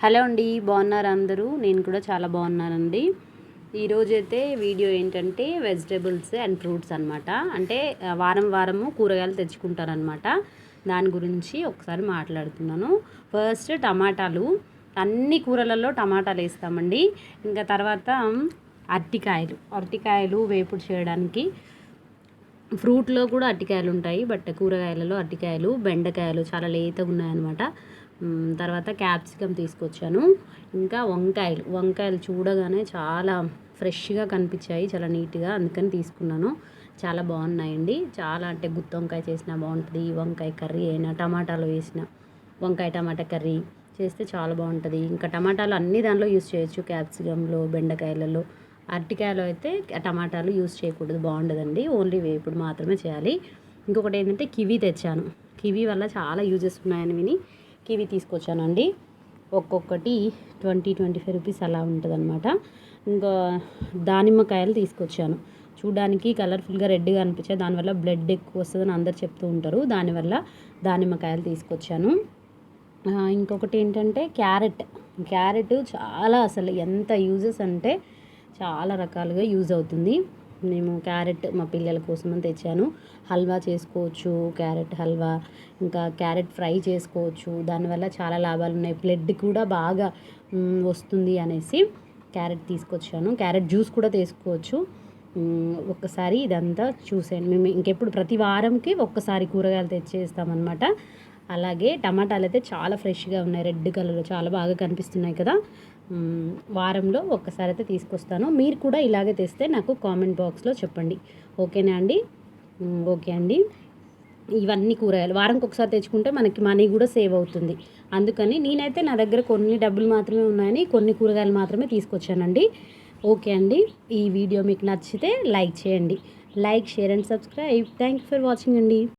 Hello అండి బాగున్నారు అందరూ? నేను కూడా చాలా బాగున్నానండి. ఈరోజైతే వీడియో ఏంటంటే వెజిటేబుల్స్ అండ్ ఫ్రూట్స్ అనమాట అంటే వారం వారము కూరగాయలు తెచ్చుకుంటారనమాట దాని గురించి ఒకసారి మాట్లాడుతున్నాను. ఫస్ట్ టమాటాలు. అన్ని కూరలలో టమాటాలు వేస్తామండి. ఇంకా తర్వాత అరటికాయలు. అరటికాయలు వేపుడు చేయడానికి ఫ్రూట్లో కూడా అరటికాయలు ఉంటాయి బట్ కూరగాయలలో అరటికాయలు బెండకాయలు చాలా లేతగా ఉన్నాయన్నమాట. తర్వాత క్యాప్సికమ్ తీసుకొచ్చాను. ఇంకా వంకాయలు. వంకాయలు చూడగానే చాలా ఫ్రెష్గా కనిపించాయి. చాలా నీట్గా అందుకని తీసుకున్నాను. చాలా బాగున్నాయండి. చాలా అంటే గుత్తి వంకాయ చేసినా బాగుంటుంది. వంకాయ కర్రీ అయినా టమాటాలు వేసిన వంకాయ టమాటా కర్రీ చేస్తే చాలా బాగుంటుంది. ఇంకా టమాటాలు అన్ని దానిలో యూస్ చేయొచ్చు. క్యాప్సికంలో బెండకాయలలో. అరటికాయలో అయితే టమాటాలు యూస్ చేయకూడదు. బాగుండదండి. ఓన్లీ వేపుడు మాత్రమే చేయాలి. ఇంకొకటి ఏంటంటే కివి తెచ్చాను. కివి వల్ల చాలా యూజెస్ ఉన్నాయని విని కివి తీసుకొచ్చానండి. ఒక్కొక్కటి ట్వంటీ ట్వంటీ ఫైవ్ రూపీస్ అలా ఉంటుంది అనమాట ఇంకా దానిమ్మకాయలు తీసుకొచ్చాను. చూడడానికి కలర్ఫుల్గా రెడ్గా అనిపించాయి దానివల్ల బ్లడ్ ఎక్కువ వస్తుందని అందరు చెప్తూ ఉంటారు. దానివల్ల దానిమ్మకాయలు తీసుకొచ్చాను. ఇంకొకటి ఏంటంటే క్యారెట్. క్యారెట్ చాలా అసలు ఎంత యూజెస్ అంటే చాలా రకాలుగా యూజ్ అవుతుంది. మేము క్యారెట్ మా పిల్లల కోసం అని తెచ్చాను. హల్వా చేసుకోవచ్చు క్యారెట్ హల్వా ఇంకా క్యారెట్ ఫ్రై చేసుకోవచ్చు. దానివల్ల చాలా లాభాలు ఉన్నాయి. బ్లడ్ కూడా బాగా వస్తుంది అనేసి క్యారెట్ తీసుకొచ్చాను. క్యారెట్ జ్యూస్ కూడా తీసుకోవచ్చు ఒక్కసారి ఇదంతా చూసాను మేము ఇంకెప్పుడు ప్రతి వారంకి ఒక్కసారి కూరగాయలు తెచ్చేస్తామన్నమాట. అలాగే టమాటాలు అయితే చాలా ఫ్రెష్గా ఉన్నాయి. రెడ్ కలర్లో చాలా బాగా కనిపిస్తున్నాయి కదా. వారంలో ఒక్కసారి అయితే తీసుకొస్తాను. మీరు కూడా ఇలాగే తెస్తే నాకు కామెంట్ బాక్స్లో చెప్పండి. ఓకేనా అండి? ఓకే అండి. ఇవన్నీ కూరగాయలు. వారంకి ఒకసారి తెచ్చుకుంటే మనకి మనీ కూడా సేవ్ అవుతుంది. అందుకని నేనైతే నా దగ్గర కొన్ని డబ్బులు మాత్రమే ఉన్నాయని కొన్ని కూరగాయలు మాత్రమే తీసుకొచ్చానండి. ఓకే అండి. ఈ వీడియో మీకు నచ్చితే లైక్ చేయండి. Like share and subscribe. Thank you for watching అండి.